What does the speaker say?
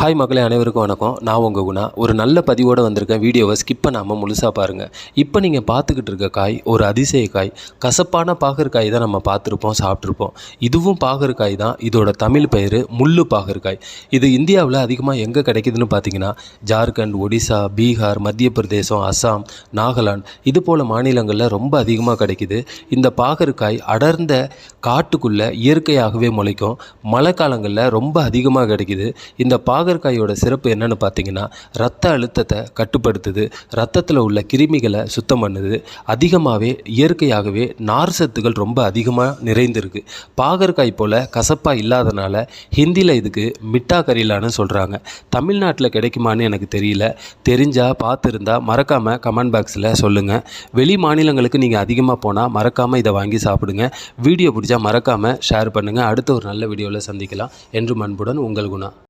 Hi மக்களே அனைவருக்கும் வணக்கம். நான் உங்கள் குணா. ஒரு நல்ல பதிவோடு வந்திருக்கேன் வீடியோவை ஸ்கிப் பண்ணாமல் முழுசாக பாருங்கள் இப்போ நீங்கள் பார்த்துக்கிட்டு இருக்க காய் ஒரு அதிசய காய் கசப்பான பாகற்காய் தான் நம்ம பார்த்துருப்போம் சாப்பிட்ருப்போம் இதுவும் பாகற்காய் தான். இதோட தமிழ் பெயர் முள்ளு பாகற்காய் இது இந்தியாவில் அதிகமாக எங்கே கிடைக்குதுன்னு பார்த்தீங்கன்னா ஜார்க்கண்ட் ஒடிசா பீகார் மத்திய பிரதேசம் அஸ்ஸாம் நாகாலாந்து இது போல் மாநிலங்களில் ரொம்ப அதிகமாக கிடைக்குது. இந்த பாகற்காய் அடர்ந்த காட்டுக்குள்ளே இயற்கையாகவே முளைக்கும். மழை காலங்களில் ரொம்ப அதிகமாக கிடைக்குது. இந்த பாகற்காயோட சிறப்பு என்னென்னு பார்த்தீங்கன்னா ரத்த அழுத்தத்தை கட்டுப்படுத்துது ரத்தத்தில் உள்ள கிருமிகளை சுத்தம் பண்ணுது. அதிகமாகவே இயற்கையாகவே நார் சத்துக்கள் ரொம்ப அதிகமாக நிறைந்திருக்கு. பாகற்காய் போல் கசப்பாக இல்லாதனால ஹிந்தியில் இதுக்கு மிட்டா கரிலான்னு சொல்கிறாங்க தமிழ்நாட்டில் கிடைக்குமான்னு எனக்கு தெரியல. தெரிஞ்சால் பார்த்துருந்தா மறக்காமல் கமெண்ட் பாக்ஸில் சொல்லுங்கள் வெளி மாநிலங்களுக்கு நீங்கள் அதிகமாக போனால் மறக்காமல் இதை வாங்கி சாப்பிடுங்க. வீடியோ பிடிச்சா மறக்காமல் ஷேர் பண்ணுங்கள் அடுத்த ஒரு நல்ல வீடியோவில் சந்திக்கலாம். என்று அன்புடன் உங்கள் குணா.